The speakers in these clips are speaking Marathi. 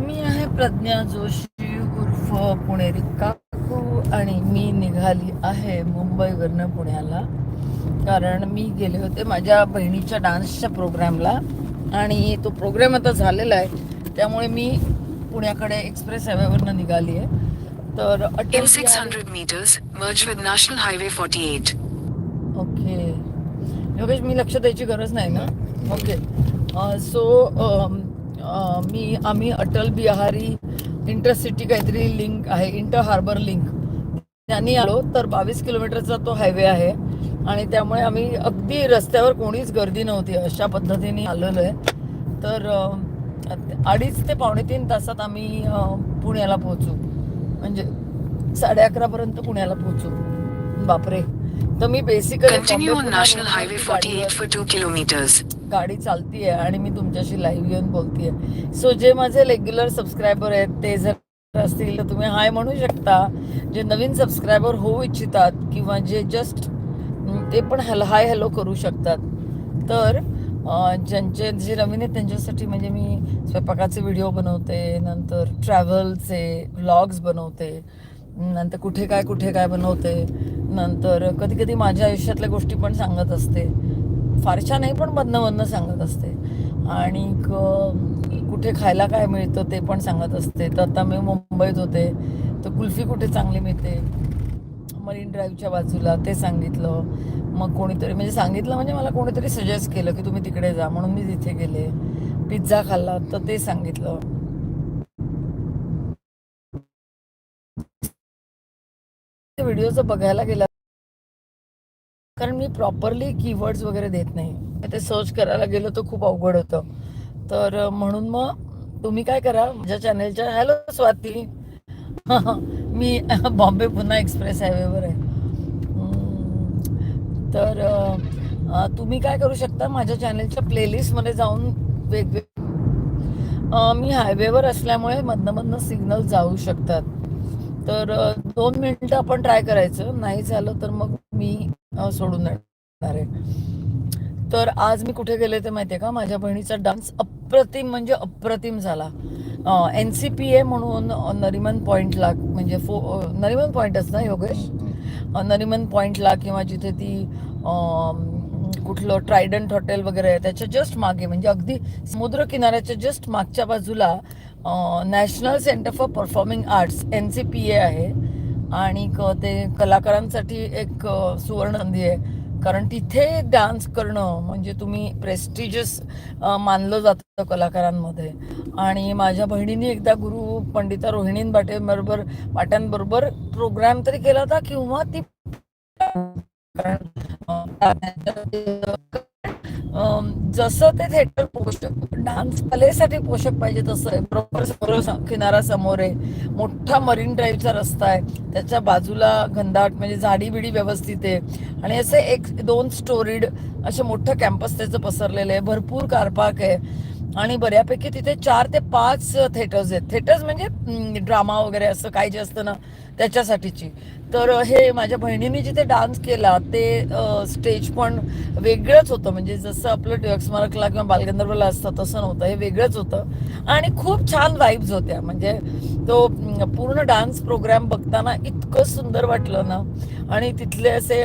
मी आहे प्रज्ञा जोशी उर्फ पुणेरी काकू आणि मी निघाली आहे मुंबईवरनं पुण्याला. कारण मी गेले होते माझ्या बहिणीच्या डान्सच्या प्रोग्रामला आणि तो प्रोग्राम आता झालेला आहे. त्यामुळे मी पुण्याकडे एक्सप्रेस हायवेवरनं निघाली आहे तर Atal 600 meters, merge with National Highway 48. Okay. Yogesh मी लक्ष द्यायची गरज नाही ना? ओके. सो मी आम्ही अटल बिहारी इंटरसिटी काहीतरी लिंक आहे इंटर हार्बर लिंक. त्यांनी आलो तर बावीस किलोमीटरचा तो हायवे आहे. आणि त्यामुळे आम्ही अगदी रस्त्यावर कोणीच गर्दी नव्हती अशा पद्धतीने आलेलो आहे. तर अडीच ते पावणे तीन तासात आम्ही पुण्याला पोहोचू. म्हणजे साडे अकरापर्यंत पुण्याला पोहोचू. बापरे. तर मी basically on National Highway 48 for 2 kilometers. गाडी चालतीये आणि मी तुमच्याशी लाईव्ह येऊन बोलतेय. सो जे माझे रेग्युलर सबस्क्रायबर आहेत ते जर असतील तर तुम्ही हाय म्हणू शकता. जे नवीन सबस्क्रायबर होऊ इच्छितात किंवा जे जस्ट ते पण हॅलो हाय हॅलो करू शकतात. तर ज्यांचे जे नवीन आहेत त्यांच्यासाठी म्हणजे मी स्वयंपाकाचे व्हिडिओ बनवते नंतर ट्रॅव्हलचे व्लॉग्स बनवते. नंतर कुठे काय कुठे काय बनवते नंतर कधी कधी माझ्या आयुष्यातल्या गोष्टी पण सांगत असते. फारशा नाही पण मधनं मधनं सांगत असते. आणि कुठे खायला काय मिळतं ते पण सांगत असते. तर आता मी मुंबईत होते. तर कुल्फी कुठे चांगली मिळते? मरीन ड्राईव्हच्या बाजूला ते सांगितलं. मग कोणीतरी म्हणजे सांगितलं म्हणजे मला कोणीतरी सजेस्ट केलं की तुम्ही तिकडे जा. म्हणून मी तिथे गेले. पिझ्झा खाल्ला तर ते सांगितलं. व्हिडिओचं बघायला गेला कारण मी प्रॉपरली कीवर्ड्स वगैरे देत नाही. ते सर्च करायला गेलो तर खूप अवघड होतं. तर म्हणून मग तुम्ही काय करा माझ्या चॅनेलच्या हॅलो स्वाती. मी बॉम्बे पुन्हा एक्सप्रेस हायवेवर आहे. तर तुम्ही काय करू शकता माझ्या चॅनेलच्या प्लेलिस्टमध्ये जाऊन वेगवेग मी हायवेवर असल्यामुळे मधनं मधनं सिग्नल जाऊ शकतात. तर दोन मिनिटं आपण ट्राय करायचं. नाही झालं तर मग मी सोडून देणार आहे. तर आज मी कुठे गेले ते माहितीये का? माझ्या बहिणीचा डान्स अप्रतिम म्हणजे अप्रतिम झाला. एन सी पी ए म्हणून नरिमन पॉइंटला म्हणजे फो नरिमन पॉइंटच ना योगेश? नरिमन पॉइंटला किंवा जिथे ती कुठलं ट्रायडंट हॉटेल वगैरे आहे त्याच्या जस्ट मागे म्हणजे अगदी समुद्र किनाऱ्याच्या जस्ट मागच्या बाजूला national centre for performing arts N C P A आहे. आणि क- ते कलाकारांसाठी एक सुवर्ण संधी आहे. कारण तिथे डान्स करणं म्हणजे तुम्ही प्रेस्टिजियस मानलं जातं कलाकारांमध्ये. आणि माझ्या बहिणीने एकदा गुरु पंडिता रोहिणीन बाटेबरोबर वाट्यांबरोबर प्रोग्राम तरी केला होता किंवा ती कारण जसं ते थिएटर पोषक डान्स कलेसाठी पोषक पाहिजे तसं आहे. बरोबर समोर किनारा समोर आहे. मोठा मरीन ड्राईव्हचा रस्ता आहे. त्याच्या बाजूला घनदाट म्हणजे झाडी बिडी व्यवस्थित आहे. आणि असे एक दोन स्टोरीड असे मोठं कॅम्पस त्याचं पसरलेलं आहे. भरपूर कार पार्क आहे. आणि बऱ्यापैकी तिथे चार ते पाच थिएटर्स आहेत. थिएटर्स म्हणजे ड्रामा वगैरे असं काय जे असतं ना त्याच्यासाठीची. तर हे माझ्या बहिणीने जिथे डान्स केला ते स्टेज पण वेगळंच होतं. म्हणजे जसं आपलं टिळक स्मारकला किंवा बालगंधर्वला असतं तसं नव्हतं. हे वेगळंच होतं. आणि खूप छान वाईब्स होत्या. म्हणजे तो पूर्ण डान्स प्रोग्राम बघताना इतकं सुंदर वाटलं ना. आणि तिथले असे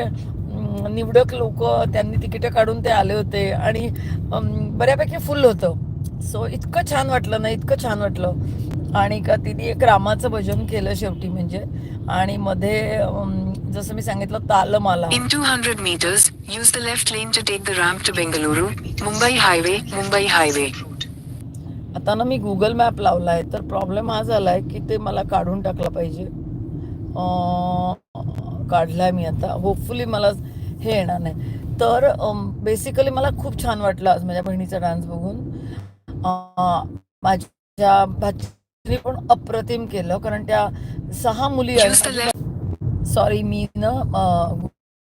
निवडक लोक त्यांनी तिकीटं काढून ते आले होते. आणि बऱ्यापैकी फुल होतं. सो इतकं छान वाटलं ना इतकं छान वाटलं. आणि का तिने एक रामाचं भजन केलं शेवटी म्हणजे. आणि मध्ये जसं मी सांगितलं तालमाला. In 200 meters, use the left lane to take the ramp to Bengaluru, Mumbai Highway, Mumbai Highway. आता ना मी गुगल मॅप लावलाय तर प्रॉब्लेम हा झालाय की ते मला काढून टाकलं पाहिजे. काढलाय मी आता. होपफुली मला हे येणार नाही. तर बेसिकली मला खूप छान वाटलं आज माझ्या बहिणीचा डान्स बघून. माझ्या भाचीने पण अप्रतिम केलं कारण त्या सहा मुली. सॉरी मी ना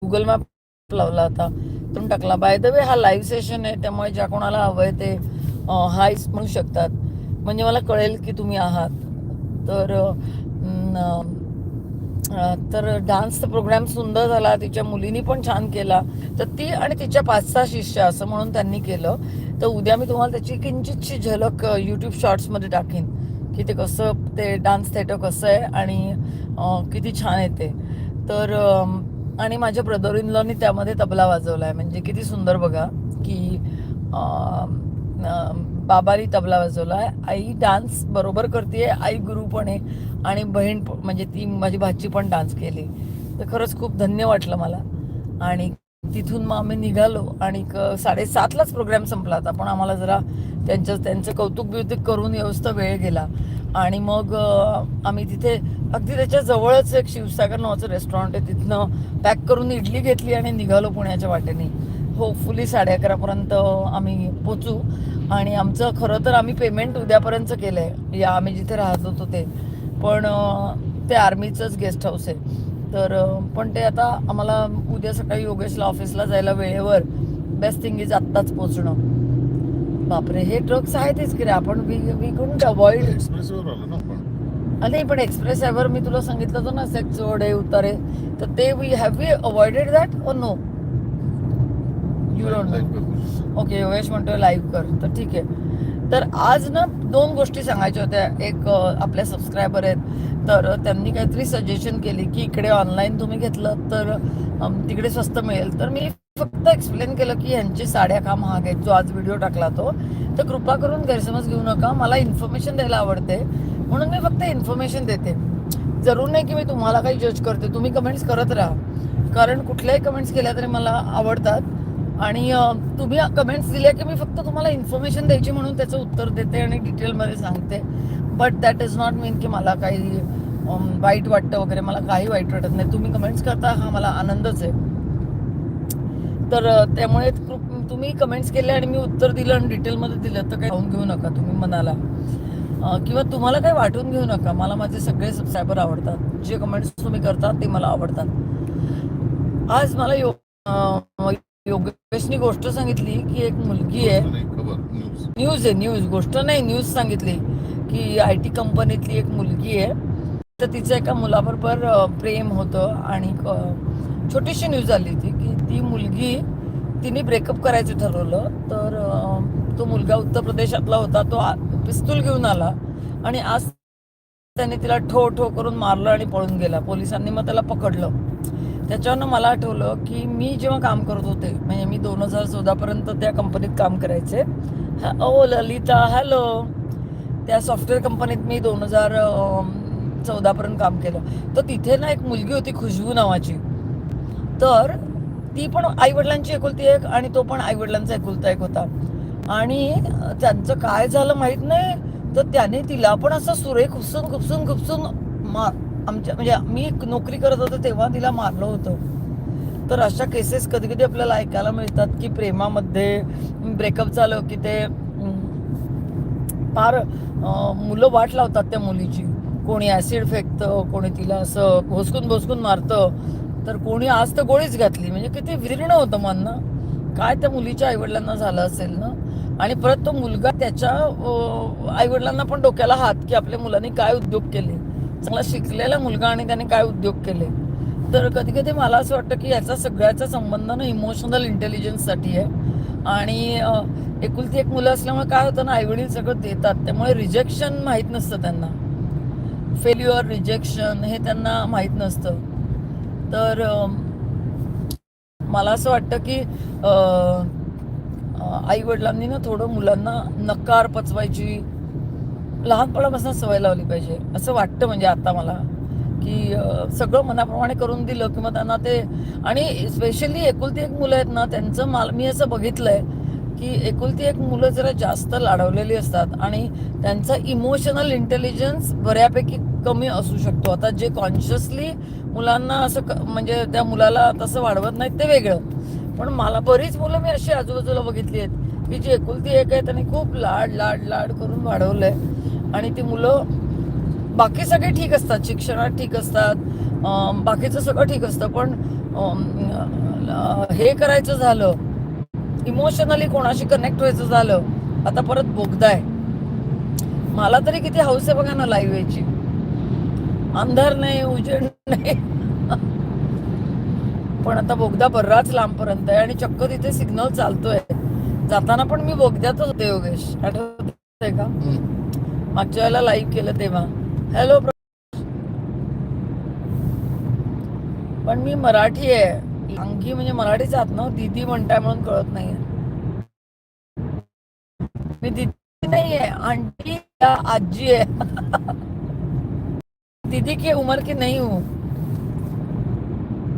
गुगल मॅप लावला होता. तुम्ही टाकला. बाय द वे हा लाईव्ह सेशन आहे त्यामुळे ज्या कोणाला हवंय ते हाय म्हणू शकतात. म्हणजे मला कळेल की तुम्ही आहात. तर तर डान्सचा प्रोग्राम सुंदर झाला तिच्या मुलीनी पण छान केला. तर ती आणि तिच्या पाच सहा शिष्य असं म्हणून त्यांनी केलं. तर उद्या मी तुम्हाला त्याची किंचितशी झलक यूट्यूब शॉर्ट्समध्ये टाकीन. की ते कसं ते डान्स थेटर कसं आहे आणि किती छान येते तर आणि माझ्या ब्रदर इन लॉनी त्यामध्ये तबला वाजवला आहे म्हणजे किती सुंदर बघा की बाबानी तबला वाजवला आहे आई डान्स बरोबर करते आई गुरु पण आहे आणि बहीण म्हणजे ती माझी भाची पण डान्स केली. तर खरंच खूप धन्य वाटलं मला. आणि तिथून मग आम्ही निघालो आणि क- साडेसातलाच प्रोग्राम संपला होता. पण आम्हाला जरा त्यांचं त्यांचं कौतुक बिवतुक करून व्यवस्था वेळ गेला. आणि मग आम्ही तिथे अगदी त्याच्या जवळच एक शिवसागर नावाचं रेस्टॉरंट आहे. तिथनं पॅक करून इडली घेतली आणि निघालो पुण्याच्या वाटेने. होपफुली साडे अकरापर्यंत आम्ही पोचू. आणि आमचं खरं तर आम्ही पेमेंट उद्यापर्यंत केलं आहे या आम्ही जिथे राहत होतो ते. पण ते आर्मीचंच गेस्ट हाऊस आहे. तर पण ते आता आम्हाला उद्या सकाळी योगेशला ऑफिसला जायला वेळेवर बेस्ट थिंग इज आत्ताच पोचणं बापरे हे ट्रक्स आहेतच की रे आपण वी वी कुडंट अवॉइड नाही पण एक्सप्रेस वर मी तुला सांगितलं होतं ना सेक्स चढ आहे उतारे. तर ते we have we avoided that oh no you don't. Okay Yogesh म्हणतोय लाईव्ह कर. तर ठीक आहे. तर आज ना दोन गोष्टी सांगायच्या होत्या. एक अ, आपले सबस्क्रायबर आहेत. तर त्यांनी काहीतरी सजेशन केली की इकडे ऑनलाईन तुम्ही घेतलं तर तिकडे स्वस्त मिळेल. तर मी फक्त एक्सप्लेन केलं की यांची साड्या का महाग आहेत. जो आज व्हिडिओ टाकला तो. तर कृपा करून गैरसमज घेऊ नका. मला इन्फॉर्मेशन द्यायला आवडते. म्हणून मी फक्त इन्फॉर्मेशन देते. जरूर नाही की मी तुम्हाला काही जज करते. तुम्ही कमेंट्स करत राहा. कारण कुठल्याही कमेंट्स केल्या तरी मला आवडतात. आणि तुम्ही कमेंट्स दिल्या की मी फक्त तुम्हाला इन्फॉर्मेशन द्यायची म्हणून त्याचं उत्तर देते आणि डिटेलमध्ये सांगते. But that is not mean की मला काही अम, वाईट वाटतं वगैरे मला काही वाईट वाटत नाही. तुम्ही कमेंट्स करता हा मला आनंदच आहे. तर त्यामुळे तुम्ही कमेंट्स केले आणि मी उत्तर दिलं आणि डिटेलमध्ये दिलं तर काही खाऊन घेऊ नका तुम्ही मनाला. किंवा तुम्हाला काही वाटून घेऊ नका. मला माझे सगळे सबस्क्रायबर आवडतात. जे कमेंट्स तुम्ही करता ते मला आवडतात. आज मला योग योगेशनी गोष्ट सांगितली की एक मुलगी आहे. न्यूज आहे न्यूज गोष्ट नाही न्यूज सांगितली. की आय टी कंपनीतली एक मुलगी आहे. तर तिचं एका मुलाबरोबर प्रेम होतं आणि छोटीशी न्यूज आली होती की ती मुलगी तिने ब्रेकअप करायचं ठरवलं. तर तो मुलगा उत्तर प्रदेशातला होता. तो पिस्तूल घेऊन आला आणि आज त्याने तिला ठो ठो करून मारलं आणि पळून गेला. पोलिसांनी मग त्याला पकडलं. त्याच्यावरनं मला आठवलं की मी जेव्हा काम करत होते म्हणजे मी दोन हजार चौदापर्यंत त्या कंपनीत काम करायचे. ओ ललिता हॅलो. त्या सॉफ्टवेअर कंपनीत मी दोन हजार चौदापर्यंत काम केलं. तर तिथे ना एक मुलगी होती खुशबू नावाची. तर ती पण आईवडिलांची एकुलती एक आणि तो पण आईवडिलांचा एकुलता एक होता. आणि त्यांचं काय झालं माहीत नाही. तर त्याने तिला पण असं सुरे खुपसून खुपसून खुपसून मार आमच्या म्हणजे मी नोकरी करत होतो तेव्हा तिला मारलं होतं. तर अशा केसेस कधी कधी आपल्याला ऐकायला मिळतात की प्रेमामध्ये ब्रेकअप झालं की ते फार मुलं वाट लावतात त्या मुलीची. कोणी ॲसिड फेकतं कोणी तिला असं भोसकून भोसकून मारतं. तर कोणी आज तर गोळीच घातली. म्हणजे किती विरीर्ण होतं मन ना. काय त्या मुलीच्या आईवडिलांना झालं असेल ना? आणि परत तो मुलगा त्याच्या आईवडिलांना पण डोक्याला हात की आपल्या मुलांनी काय उद्योग केले? चांगला शिकलेला मुलगा आणि त्याने काय उद्योग केले? तर कधी कधी मला असं वाटतं की याचा सगळ्याचा संबंध ना इमोशनल इंटेलिजन्ससाठी आहे. आणि एकुलती एक मुलं असल्यामुळे काय होतं ना आईवडील सगळं देतात. त्यामुळे रिजेक्शन माहीत नसतं त्यांना. फेल्युअर रिजेक्शन हे त्यांना माहीत नसतं. तर मला असं वाटतं की आई वडिलांनी ना थोडं मुलांना नकार पचवायची लहानपणापासून सवय लावली पाहिजे. असं वाटतं म्हणजे आता मला. की सगळं मनाप्रमाणे करून दिलं किंवा त्यांना ते आणि स्पेशली एकुलती एक मुलं आहेत ना त्यांचं माल मी असं बघितलं आहे की एकुलती एक मुलं जरा जास्त लाडवलेली असतात आणि त्यांचा इमोशनल इंटेलिजन्स बऱ्यापैकी कमी असू शकतो. आता जे कॉन्शियसली मुलांना असं क- म्हणजे त्या मुलाला तसं वाढवत नाहीत ते वेगळं. पण मला बरीच मुलं मी अशी आजूबाजूला बघितली आहेत की जी एकुलती एक आहे त्यांनी खूप लाड लाड लाड करून वाढवलंय. आणि ती मुलं बाकी सगळे ठीक असतात. शिक्षणात ठीक असतात. बाकीचं सगळं ठीक असतं. पण हे करायचं झालं इमोशनली कोणाशी कनेक्ट व्हायचं झालं आता परत बोगदा आहे. मला तरी किती हौस आहे बघा ना लाईव्ह यायची. अंधार नाही उजेड नाही. पण आता बोगदा बराच लांबपर्यंत आहे आणि चक्क तिथे सिग्नल चालतोय. जाताना पण मी बोगद्यातच होते योगेश. आठवतंय का? मागच्या वेळेला लाईव्ह केलं तेव्हा. हॅलो पण मी मराठी आहे. अंगी म्हणजे मराठीच आहात ना? दीदी म्हणताय म्हणून कळत नाहीये. मी दीदी नाहीये आंटी आजी आहे. दीदी की उमर की नाही हूँ.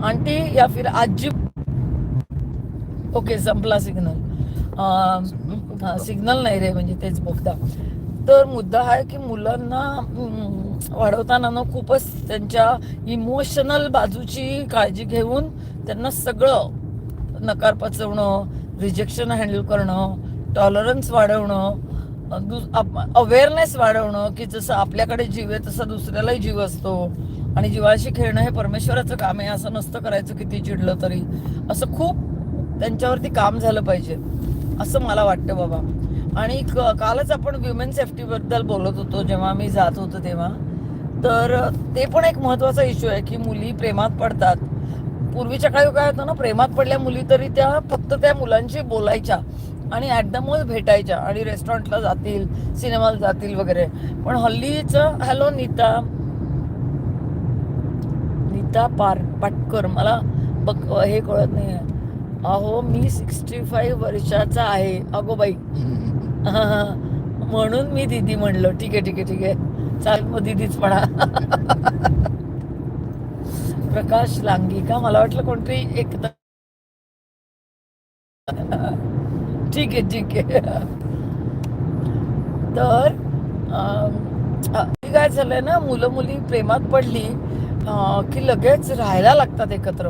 आंटी या फिर आजी. ओके संपला सिग्नल सिग्नल नाही रे म्हणजे तेच बोगदा. तर मुद्दा आहे की मुलांना वाढवताना ना खूपच त्यांच्या इमोशनल बाजूची काळजी घेऊन त्यांना सगळं नकार पचवणं रिजेक्शन हँडल करणं टॉलरन्स वाढवणं अवेअरनेस वाढवणं की जसं आपल्याकडे जीव आहे तसा दुसऱ्यालाही जीव असतो. आणि जीवाशी खेळणं हे परमेश्वराचं काम आहे असं नसतं करायचं किती चिडलं तरी. असं खूप त्यांच्यावरती काम झालं पाहिजे असं मला वाटतं बाबा. आणि क- कालच आपण विमेन सेफ्टीबद्दल बोलत होतो जेव्हा मी जात होतो तेव्हा. तर ते पण एक महत्त्वाचा इश्यू आहे की मुली प्रेमात पडतात. पूर्वीच्या काळी काय होतं ना प्रेमात पडल्या मुली तरी त्या फक्त त्या मुलांशी बोलायच्या आणि ऍट द मोस्ट भेटायच्या आणि रेस्टॉरंटला जातील सिनेमाला जातील वगैरे. पण हल्लीच हॅलो नीता. नीता पार पाटकर. मला बघ हे कळत नाही अहो मी सिक्स्टी फाईव्ह वर्षाचा आहे. अगो बाई. म्हणून मी दीदी म्हणलं. ठीक आहे ठीक आहे ठीक आहे. चाल मग दीदीच म्हणा. प्रकाश लांगी का मला वाटलं कोणतरी एक ठीक आहे ठीक आहे. तर काय झालंय ना मुलं मुली प्रेमात पडली की लगेच राहायला लागतात एकत्र.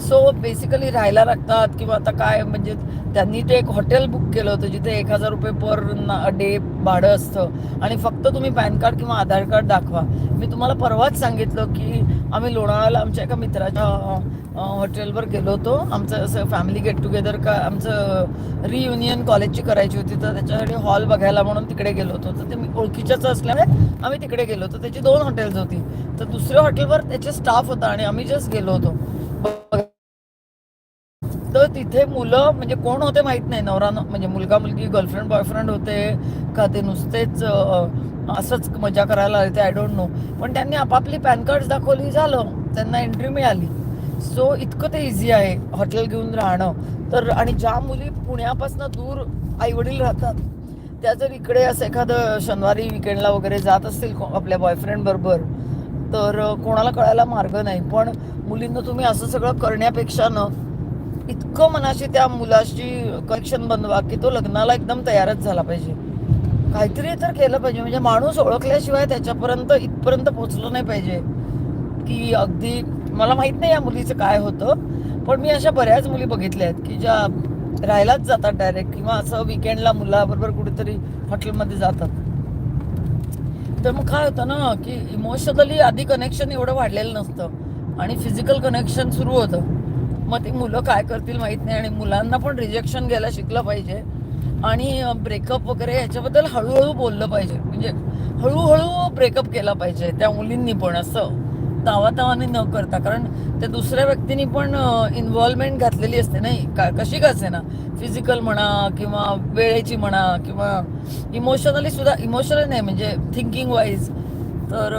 सो बेसिकली राहायला लागतात किंवा आता काय म्हणजे त्यांनी ते एक हॉटेल बुक केलं होतं जिथे एक हजार रुपये पर डे भाडं असतं. आणि फक्त तुम्ही पॅन कार्ड किंवा आधार कार्ड दाखवा. मी तुम्हाला परवाच सांगितलं की आम्ही लोणावळ्याला आमच्या एका मित्राच्या हॉटेलवर गेलो होतो. आमचं असं फॅमिली गेट टुगेदर का आमचं रियुनियन कॉलेजची करायची होती तर त्याच्यासाठी हॉल बघायला म्हणून तिकडे गेलो होतो. तर ते मी ओळखीच्याच असल्यामुळे आम्ही तिकडे गेलो होतो. त्याची दोन हॉटेल्स होती. तर दुसऱ्या हॉटेलवर त्याचे स्टाफ होता आणि आम्ही जस्ट गेलो होतो. तर तिथे मुलं म्हणजे कोण होते माहीत नाही. नवरा न- म्हणजे मुलगा मुलगी गर्लफ्रेंड बॉयफ्रेंड होते का ते नुसतेच असंच मजा करायला आली ते आय डोंट नो पण त्यांनी आपापली पॅन कार्ड दाखवली झालं. त्यांना एंट्री मिळाली. सो इतकं ते इझी आहे हॉटेल घेऊन राहणं. तर आणि ज्या मुली पुण्यापासून दूर आई वडील राहतात त्या जर इकडे असं एखादं शनिवारी विकेंडला वगैरे जात असतील को- आपल्या बॉयफ्रेंड बरोबर तर कोणाला कळायला मार्ग नाही. पण मुलींना तुम्ही असं सगळं करण्यापेक्षा न इतकं मनाशी त्या मुलाशी कनेक्शन बनवा की तो लग्नाला एकदम तयारच झाला पाहिजे. काहीतरी तर केलं पाहिजे. म्हणजे माणूस ओळखल्याशिवाय त्याच्यापर्यंत इथपर्यंत पोचलं नाही पाहिजे. की अगदी मला माहीत नाही या मुलीचं काय होतं. पण मी अशा बऱ्याच मुली बघितल्या आहेत की ज्या राहायलाच जातात डायरेक्ट किंवा असं विकेंडला मुलाबरोबर कुठेतरी हॉटेलमध्ये जातात. तर मग काय होतं ना की इमोशनली आधी कनेक्शन एवढं वाढलेलं नसतं. आणि फिजिकल कनेक्शन सुरू होतं. मग ती मुलं काय करतील माहीत नाही आणि मुलांना पण रिजेक्शन घ्यायला शिकलं पाहिजे. आणि ब्रेकअप वगैरे ह्याच्याबद्दल हळूहळू बोललं पाहिजे. म्हणजे हळूहळू ब्रेकअप केला पाहिजे त्या मुलींनी पण असं. तावातावाने न करता. कारण त्या दुसऱ्या व्यक्तीनी पण इन्व्हॉल्वमेंट घातलेली असते नाही का कशी का असे ना फिजिकल म्हणा किंवा वेळेची म्हणा किंवा इमोशनली सुद्धा इमोशनल नाही म्हणजे थिंकिंग वाईज तर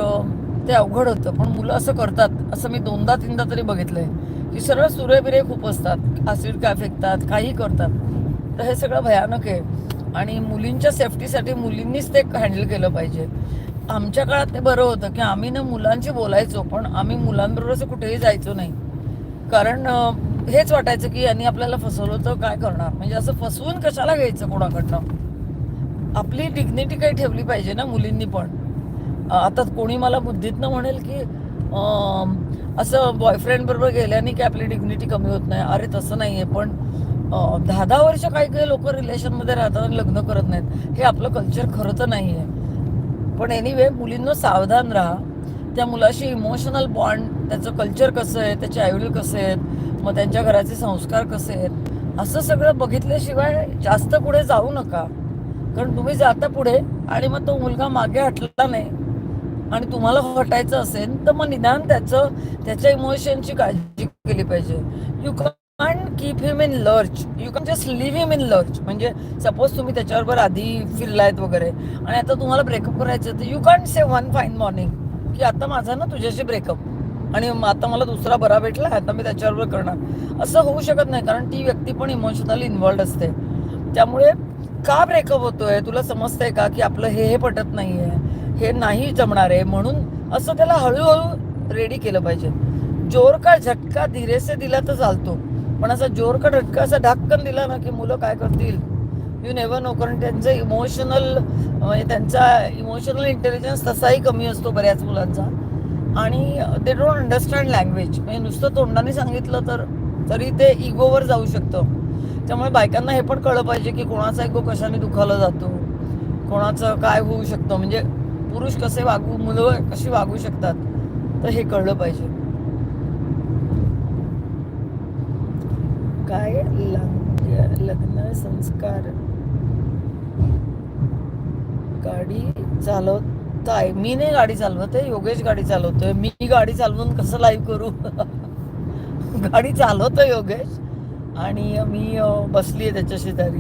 ते अवघड होतं. पण मुलं असं करतात. असं मी दोनदा तीनदा तरी बघितलंय. की सरळ सुरेबिरे खूप असतात. ॲसिड काय फेकतात? काही करतात. तर हे सगळं भयानक आहे. आणि मुलींच्या सेफ्टीसाठी मुलींनीच ते हँडल केलं पाहिजे. आमच्या काळात ते बरं होतं की आम्ही ना मुलांशी बोलायचो पण आम्ही मुलांबरोबर असं कुठेही जायचो नाही. कारण हेच वाटायचं की यांनी आपल्याला फसवलं तर काय करणार? म्हणजे असं फसवून कशाला घ्यायचं कोणाकडनं? आपली डिग्निटी काही ठेवली पाहिजे ना मुलींनी पण. आता कोणी मला बुद्धीतनं म्हणेल की असं बॉयफ्रेंड बरोबर गेल्याने की आपली डिग्निटी कमी होत नाही? अरे तसं नाही आहे पण दहा दहा वर्ष काही काही लोक रिलेशनमध्ये राहतात आणि लग्न करत नाहीत. हे आपलं कल्चर खरं तर नाही आहे पण एनिवे मुलींना सावधान राहा. त्या मुलाशी इमोशनल बॉन्ड त्याचं कल्चर कसं आहे त्याचे आईवडील कसे आहेत मग त्यांच्या घराचे संस्कार कसे आहेत असं सगळं बघितल्याशिवाय जास्त पुढे जाऊ नका. कारण तुम्ही जाता पुढे आणि मग तो मुलगा मागे हटला नाही. आणि तुम्हाला हटायचं असेल तर मग निदान त्याचं त्याच्या इमोशनची काळजी केली पाहिजे. You can keep him in lurch you can just leave him in lurch म्हणजे सपोज तुम्ही त्याच्याबरोबर आधी फिरलायत वगैरे आणि आता तुम्हाला ब्रेकअप करायचं तर you can say one fine morning की आता माझा ना तुझ्याशी ब्रेकअप आणि मग आता मला दुसरा बरा भेटला आता मी त्याच्याबरोबर करणार. असं होऊ शकत नाही कारण ती व्यक्ती पण इमोशनली इन्वॉल्ड असते. त्यामुळे का ब्रेकअप होतोय? तुला समजतंय का की आपलं हे हे पटत नाही आहे हे नाही जमणार आहे? म्हणून असं त्याला हळूहळू रेडी केलं पाहिजे. जोर का झटका धीरेसे दिला तर चालतो. पण असा जोरकट हटका असा ढक्कन दिला ना की मुलं काय करतील? यू नेव्हर नो कारण त्यांचं इमोशनल म्हणजे त्यांचा इमोशनल इंटेलिजन्स तसाही कमी असतो बऱ्याच मुलांचा. आणि दे डोंट अंडरस्टँड लँग्वेज म्हणजे नुसतं तोंडाने सांगितलं तर तरी ते इगोवर जाऊ शकतं. त्यामुळे बायकांना हे पण कळलं पाहिजे की कोणाचा इगो कशाने दुखावला जातो? कोणाचं काय होऊ शकतं? म्हणजे पुरुष कसे वागू मुलं कशी वागू शकतात? तर हे कळलं पाहिजे. काय लग्न लग्न संस्कार. गाडी चालवताय. मी नाही गाडी चालवत आहे योगेश गाडी चालवतोय. मी गाडी चालवून कसं लाईव्ह करू? गाडी चालवतोय योगेश. आणि मी बसली आहे त्याच्या शेजारी.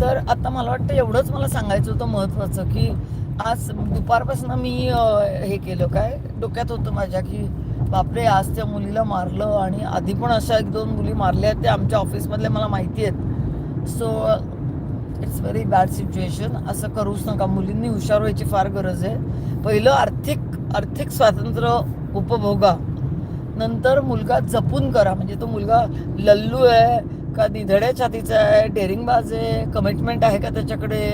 तर आता मला वाटतं एवढंच मला सांगायचं होतं महत्वाचं की आज दुपारपासून मी हे केलं. काय? डोक्यात होतं माझ्या की बापरे आज त्या मुलीला मारलं आणि आधी पण अशा एक दोन मुली मारल्या आहेत त्या आमच्या ऑफिसमधल्या मला माहिती आहेत. So it's very bad situation असं करूच नका. मुलींनी हुशार व्हायची फार गरज आहे. पहिलं आर्थिक आर्थिक स्वातंत्र्य उपभोगा. नंतर मुलगा जपून करा. म्हणजे तो मुलगा लल्लू आहे का निधड्या छातीचा आहे डेअरिंगबाज आहे कमिटमेंट आहे का त्याच्याकडे?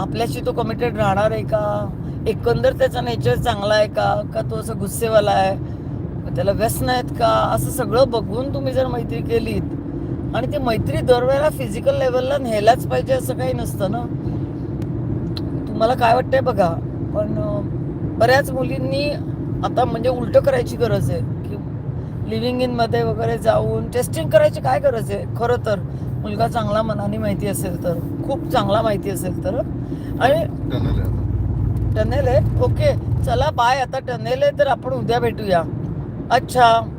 आपल्याशी तो कमिटेड राहणार आहे का? एकंदर त्याचा नेचर चांगला आहे का? का तो असं गुस्सेवाला आहे? त्याला व्यसन आहेत का? असं सगळं बघून तुम्ही जर मैत्री केलीत आणि ती मैत्री दरवेळेला फिजिकल लेवलला न्यायलाच पाहिजे असं काही नसतं ना? तुम्हाला काय वाटतंय बघा पण बऱ्याच मुलींनी आता म्हणजे उलट करायची गरज आहे की लिव्हिंग इनमध्ये वगैरे जाऊन टेस्टिंग करायची काय गरज आहे? खरं तर मुलगा चांगला मनाने माहिती असेल तर खूप चांगला माहिती असेल तर आणि. टनेल आहे? ओके चला बाय आता टनेल आहे तर आपण उद्या भेटूया. अच्छा.